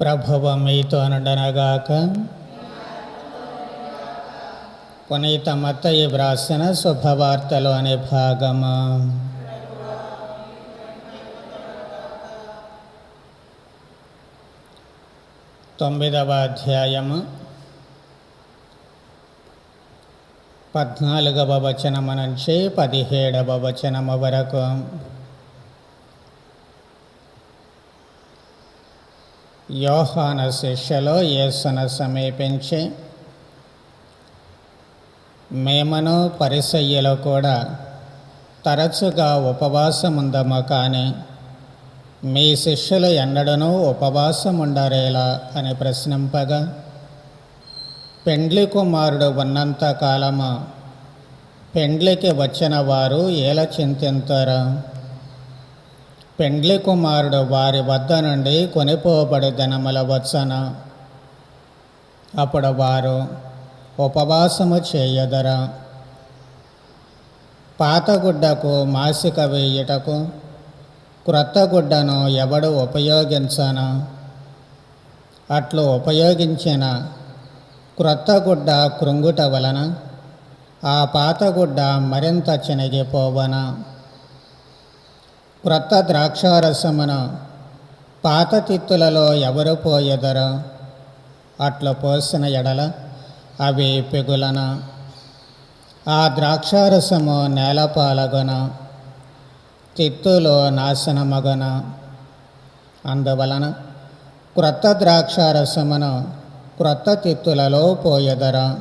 ప్రభువ మీతో అనడనగాక పునీత మత్తయి వ్రాసిన శుభవార్తలు అనే భాగము. తొమ్మిదవ అధ్యాయము పద్నాలుగవ వచనము నుంచి పదిహేడవ వచనము వరకు. యోహాన శిష్యలో యేసును సమీపించి మేమను పరిసయ్యలో కూడా తరచుగా ఉపవాసముందము కానీ మీ శిష్యులు ఎన్నడనూ ఉపవాసముండరేలా? అని ప్రశ్నింపగా పెండ్లి కుమారుడు ఉన్నంత కాలము పెండ్లికి వచ్చిన వారు ఎలా చింతింతారు? పెండ్లి కుమారుడు వారి వద్ద నుండి కొనిపోబడి ధనముల వచ్చన అప్పుడు వారు ఉపవాసము చేయదరా? పాతగుడ్డకు మాసిక వేయుటకు క్రొత్తగుడ్డను ఎవడు ఉపయోగించను? అట్లు ఉపయోగించిన క్రొత్తగుడ్డ కృంగుట వలన ఆ పాతగుడ్డ మరింత చినిగిపోవన? క్రొత్త ద్రాక్షారసమున పాత తిత్తులలో ఎవరు పోయెదరు? అట్లు పోసిన ఎడల అవి పెగులన. ఆ ద్రాక్షారసము నేలపాలగొన తిత్తులో నాశనమగన అందువలన క్రొత్త ద్రాక్షారసమును క్రొత్త తిత్తులలో పోయెదర.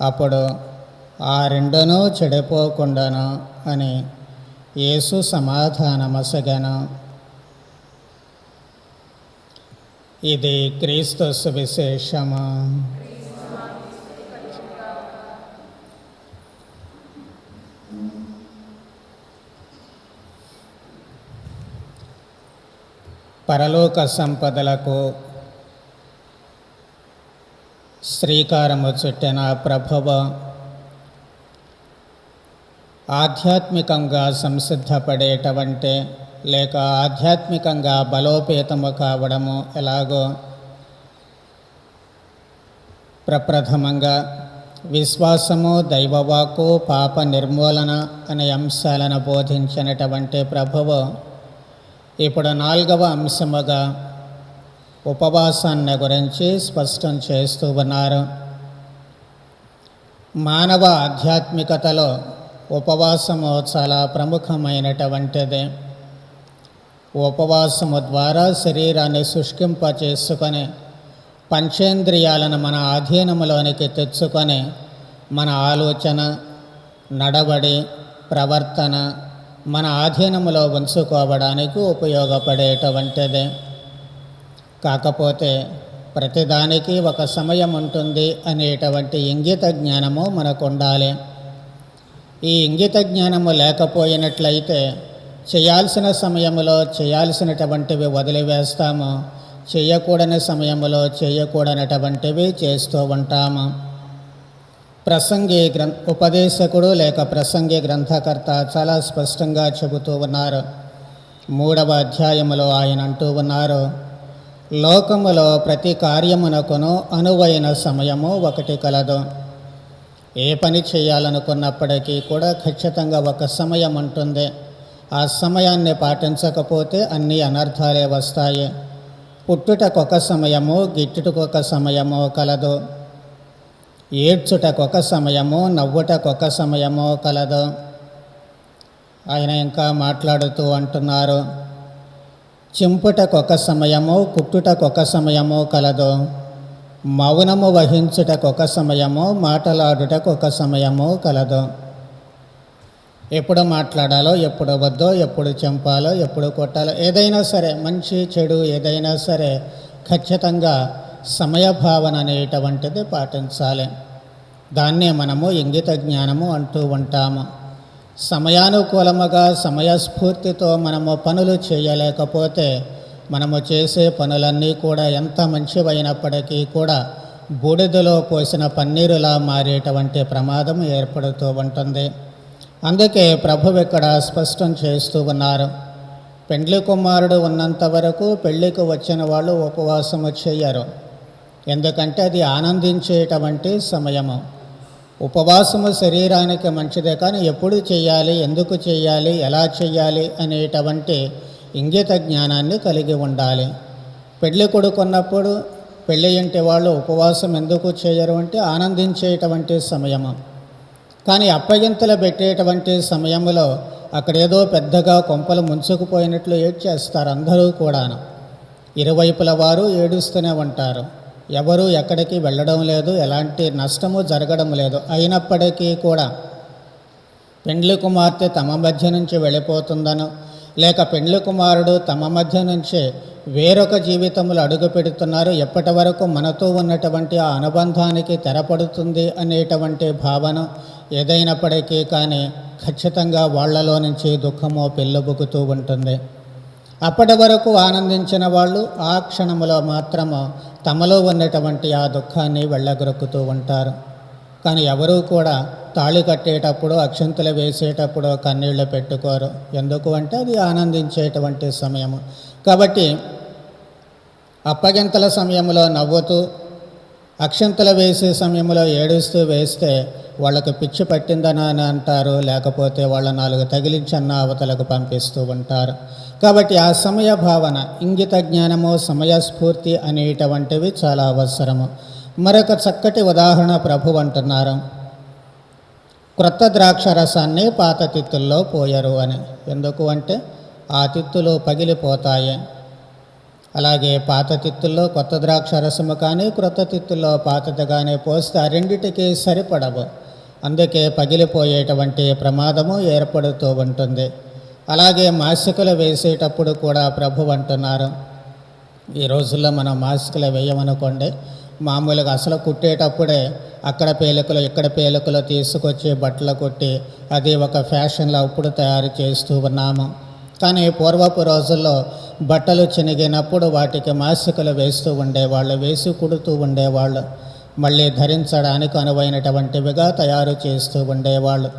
అప్పుడు ఆ రెండునూ చెడిపోకుండాను అని యేసు సమాధానమసగను ఇది క్రీస్తు సువిశేషము పరలోక సంపదలకు శ్రీకారము చుట్టిన ప్రభువ ఆధ్యాత్మికంగా సంసిద్ధపడేటవంటే లేక ఆధ్యాత్మికంగా బలోపేతము కావడము ఎలాగో? ప్రప్రథమంగా విశ్వాసము దైవవాకు పాప నిర్మూలన అనే అంశాలను బోధించినటువంటి ప్రభువు ఇప్పుడు నాలుగవ అంశముగా ఉపవాసాన్ని గురించి స్పష్టం చేస్తూ ఉన్నారు. మానవ ఆధ్యాత్మికతలో ఉపవాసము చాలా ప్రముఖమైనటువంటిది. ఉపవాసము ద్వారా శరీరాన్ని శుష్కింప చేసుకొని పంచేంద్రియాలను మన ఆధీనములోనికి తెచ్చుకొని మన ఆలోచన నడవడి ప్రవర్తన మన ఆధీనములో ఉంచుకోవడానికి ఉపయోగపడేటువంటిది. కాకపోతే ప్రతిదానికి ఒక సమయం ఉంటుంది అనేటువంటి ఇంగిత జ్ఞానము మనకు ఉండాలి ఈ ఇంగిత జ్ఞానము లేకపోయినట్లయితే చేయాల్సిన సమయంలో చేయాల్సినటువంటివి వదిలివేస్తాము. చేయకూడని సమయంలో చేయకూడనటువంటివి చేస్తూ ఉంటాము. ప్రసంగి గ్రం ఉపదేశకుడు లేక ప్రసంగి గ్రంథకర్త చాలా స్పష్టంగా చెబుతూ ఉన్నారు. మూడవ అధ్యాయములో ఆయన అంటూ ఉన్నారు లోకములో ప్రతి కార్యమునకును అనువైన సమయము ఒకటి కలదు. ఏ పని చేయాలనుకున్నప్పటికీ కూడా ఖచ్చితంగా ఒక సమయం ఉంటుంది. ఆ సమయాన్ని పాటించకపోతే అన్ని అనర్థాలే వస్తాయి. పుట్టుటకొక సమయము గిట్టుటకొక సమయము కలదు. ఏడ్చుటకొక సమయము నవ్వుటకొక సమయము కలదు. ఆయన ఇంకా మాట్లాడుతూ అంటున్నారు చింపుటకొక సమయము కుట్టుటకొక సమయము కలదు. మౌనము వహించుటకొక సమయము మాటలాడుటకొక సమయము కలదు. ఎప్పుడు మాట్లాడాలో ఎప్పుడు వద్దో ఎప్పుడు చంపాలో ఎప్పుడు కొట్టాలో ఏదైనా సరే మంచి చెడు ఏదైనా సరే ఖచ్చితంగా సమయభావన అనేటువంటిది పాటించాలి. దాన్నే మనము ఇంగిత జ్ఞానము అంటూ ఉంటాము. సమయానుకూలముగా సమయస్ఫూర్తితో మనము పనులు చేయలేకపోతే మనము చేసే పనులన్నీ కూడా ఎంత మంచివైనప్పటికీ కూడా బూడిదలో పోసిన పన్నీరులా మారేటువంటి ప్రమాదం ఏర్పడుతూ ఉంటుంది. అందుకే ప్రభు ఇక్కడ స్పష్టం చేస్తూ ఉన్నారు. పెండ్లి కుమారుడు ఉన్నంత వరకు పెళ్ళికి వచ్చిన వాళ్ళు ఉపవాసము చేయరు. ఎందుకంటే అది ఆనందించేటువంటి సమయము. ఉపవాసము శరీరానికి మంచిదే కానీ ఎప్పుడు చేయాలి ఎందుకు చేయాలి ఎలా చేయాలి అనేటువంటి ఇంగిత జ్ఞానాన్ని కలిగి ఉండాలి. పెళ్ళి కొడుకున్నప్పుడు పెళ్ళి ఇంటి వాళ్ళు ఉపవాసం ఎందుకు చేయరు అంటే ఆనందించేటువంటి సమయము. కానీ అప్పగింతలు పెట్టేటువంటి సమయంలో అక్కడేదో పెద్దగా కొంపలు ముంచుకుపోయినట్లు ఏడ్చేస్తారు అందరూ కూడాను. ఇరువైపుల వారు ఏడుస్తూనే ఉంటారు. ఎవరు ఎక్కడికి వెళ్ళడం లేదు ఎలాంటి నష్టము జరగడం లేదు. అయినప్పటికీ కూడా పెండ్లి కుమార్తె తమ మధ్య నుంచి వెళ్ళిపోతుందనో. లేక పెండ్లి కుమారుడు తమ మధ్య నుంచే వేరొక జీవితములు అడుగు పెడుతున్నారు ఎప్పటి వరకు మనతో ఉన్నటువంటి ఆ అనుబంధానికి తెరపడుతుంది అనేటువంటి భావన ఏదైనప్పటికీ కానీ ఖచ్చితంగా వాళ్ళలో నుంచి దుఃఖమో పెళ్ళబుకుతూ ఉంటుంది. అప్పటి వరకు ఆనందించిన వాళ్ళు ఆ క్షణంలో మాత్రము తమలో ఉన్నటువంటి ఆ దుఃఖాన్ని వెళ్ళగొరుకుతూ ఉంటారు. కానీ ఎవరూ కూడా తాళి కట్టేటప్పుడు అక్షంతలు వేసేటప్పుడు కన్నీళ్ళు పెట్టుకోరు. ఎందుకు అంటే అది ఆనందించేటువంటి సమయము. కాబట్టి అప్పగింతల సమయంలో నవ్వుతూ అక్షంతలు వేసే సమయంలో ఏడుస్తూ వేస్తే వాళ్ళకు పిచ్చి పట్టిందని అని అంటారు. లేకపోతే వాళ్ళ నాలుగు తగిలించన్న అవతలకు పంపిస్తూ ఉంటారు. కాబట్టి ఆ సమయ భావన ఇంగిత జ్ఞానము సమయస్ఫూర్తి అనేటువంటివి చాలా అవసరము. మరొక చక్కటి ఉదాహరణ ప్రభు అంటున్నారు. క్రొత్త ద్రాక్ష రసాన్ని పాత తిత్తుల్లో పోయరు అని. ఎందుకు అంటే ఆ తిత్తులు పగిలిపోతాయి. అలాగే పాత తిత్తుల్లో కొత్త ద్రాక్ష రసము కానీ క్రొత్త తిత్తుల్లో పాతది కానీ పోస్తే ఆ రెండిటికి సరిపడవు. అందుకే పగిలిపోయేటువంటి ప్రమాదము ఏర్పడుతూ ఉంటుంది. అలాగే మాసికలు వేసేటప్పుడు కూడా ప్రభు అంటున్నారు. ఈ రోజుల్లో మనం మాసికలు వేయమనుకోండి మామూలుగా అసలు కుట్టేటప్పుడే అక్కడ పేలికలు ఇక్కడ పేలికలు తీసుకొచ్చి బట్టలు కుట్టి అది ఒక ఫ్యాషన్లో అప్పుడు తయారు చేస్తూ ఉన్నాము. కానీ పూర్వపు రోజుల్లో బట్టలు చినిగినప్పుడు వాటికి మాసికలు వేస్తూ ఉండేవాళ్ళు వేసి కుడుతూ ఉండేవాళ్ళు. మళ్ళీ ధరించడానికి అనువైనటువంటివిగా తయారు చేస్తూ ఉండేవాళ్ళు.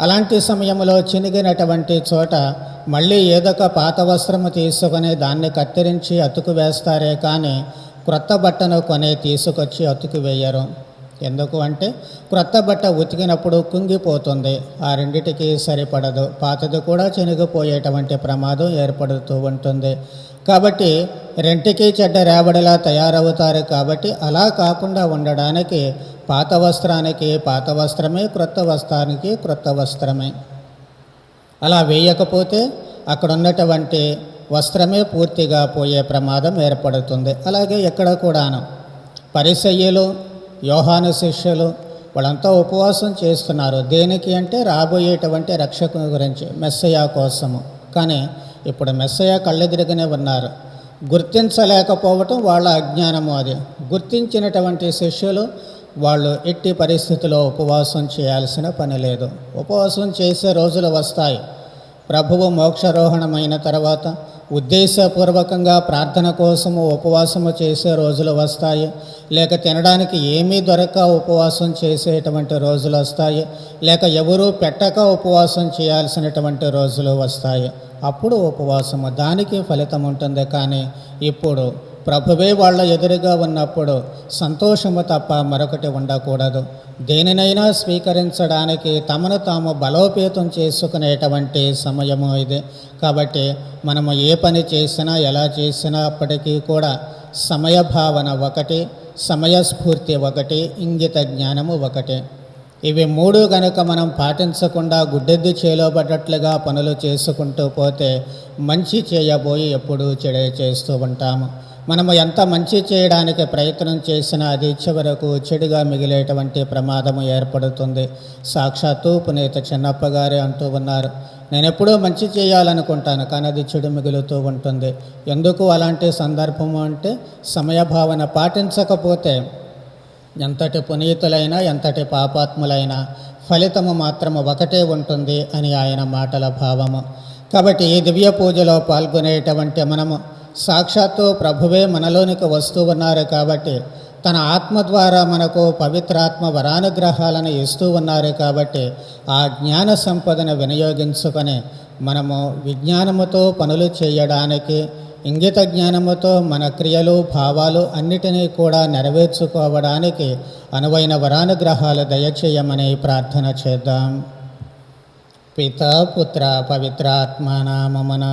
అలాంటి సమయంలో చినిగినటువంటి చోట మళ్ళీ ఏదొక పాత వస్త్రము తీసుకొని దాన్ని కత్తిరించి అతుకు వేస్తారే కానీ క్రొత్త బట్టను కొని తీసుకొచ్చి అతుకు వేయరు. ఎందుకు అంటే క్రొత్త బట్ట ఉతికినప్పుడు కుంగిపోతుంది. ఆ రెండిటికి సరిపడదు. పాతది కూడా చినిగిపోయేటువంటి ప్రమాదం ఏర్పడుతూ ఉంటుంది. కాబట్టి రెంటికి చెడ్డ రేబడిలా తయారవుతారు కాబట్టి అలా కాకుండా ఉండడానికి పాత వస్త్రానికి పాత వస్త్రమే క్రొత్త వస్త్రానికి క్రొత్త వస్త్రమే. అలా వేయకపోతే అక్కడ ఉన్నటువంటి వస్త్రమే పూర్తిగా పోయే ప్రమాదం ఏర్పడుతుంది. అలాగే ఎక్కడ కూడాను పరిసయ్యలు యోహాను శిష్యులు వాళ్ళంతా ఉపవాసం చేస్తున్నారు. దేనికి అంటే రాబోయేటువంటి రక్షకుని గురించి మెస్సయా కోసము. కానీ ఇప్పుడు మెస్సయా కళ్ళెదిరిగానే ఉన్నారు. గుర్తించలేకపోవటం వాళ్ళ అజ్ఞానము అది. గుర్తించినటువంటి శిష్యులు వాళ్ళు ఎట్టి పరిస్థితిలో ఉపవాసం చేయాల్సిన పని లేదు. ఉపవాసం చేసే రోజులు వస్తాయి. ప్రభువు మోక్షారోహణమైన తర్వాత ఉద్దేశపూర్వకంగా ప్రార్థన కోసము ఉపవాసము చేసే రోజులు వస్తాయి. లేక తినడానికి ఏమీ దొరక ఉపవాసం చేసేటువంటి రోజులు వస్తాయి. లేక ఎవరూ పెట్టక ఉపవాసం చేయాల్సినటువంటి రోజులు వస్తాయి. అప్పుడు ఉపవాసము దానికి ఫలితం ఉంటుంది. కానీ ఇప్పుడు ప్రభువే వాళ్ళ ఎదురుగా ఉన్నప్పుడు సంతోషము తప్ప మరొకటి ఉండకూడదు. దేనినైనా స్వీకరించడానికి తమను తాము బలోపేతం చేసుకునేటువంటి సమయము ఇది. కాబట్టి మనము ఏ పని చేసినా ఎలా చేసినా అప్పటికీ కూడా సమయభావన ఒకటి సమయస్ఫూర్తి ఒకటి ఇంగిత జ్ఞానము ఒకటి. ఇవి మూడు గనుక మనం పాటించకుండా గుడ్డెద్దు చేలోబడ్డట్లుగా పనులు చేసుకుంటూ పోతే మంచి చేయబోయి ఎప్పుడూ చెడే చేస్తూ ఉంటాము. మనము ఎంత మంచి చేయడానికి ప్రయత్నం చేసినా అది చివరకు చెడుగా మిగిలేటువంటి ప్రమాదము ఏర్పడుతుంది. సాక్షాత్తు పునీత చిన్నప్ప గారే అంటూ ఉన్నారు. నేను ఎప్పుడూ మంచి చేయాలనుకుంటాను కానీ అది చెడు మిగులుతూ ఉంటుంది. ఎందుకు అలాంటి సందర్భము అంటే సమయభావన పాటించకపోతే ఎంతటి పునీతులైనా ఎంతటి పాపాత్ములైనా ఫలితము మాత్రము ఒకటే ఉంటుంది అని ఆయన మాటల భావము. కాబట్టి ఈ దివ్య పూజలో పాల్గొనేటువంటి మనము సాక్షాత్తు ప్రభువే మనలోనికి వస్తూ ఉన్నారు కాబట్టి తన ఆత్మ ద్వారా మనకు పవిత్రాత్మ వరానుగ్రహాలను ఇస్తూ ఉన్నారు కాబట్టి ఆ జ్ఞాన సంపదను వినియోగించుకొని మనము విజ్ఞానముతో పనులు చేయడానికి ఇంగిత జ్ఞానముతో మన క్రియలు భావాలు అన్నిటినీ కూడా నెరవేర్చుకోవడానికి అనువైన వరానుగ్రహాలు దయచేయమని ప్రార్థన చేద్దాం. పిత పుత్ర పవిత్రాత్మ నామమున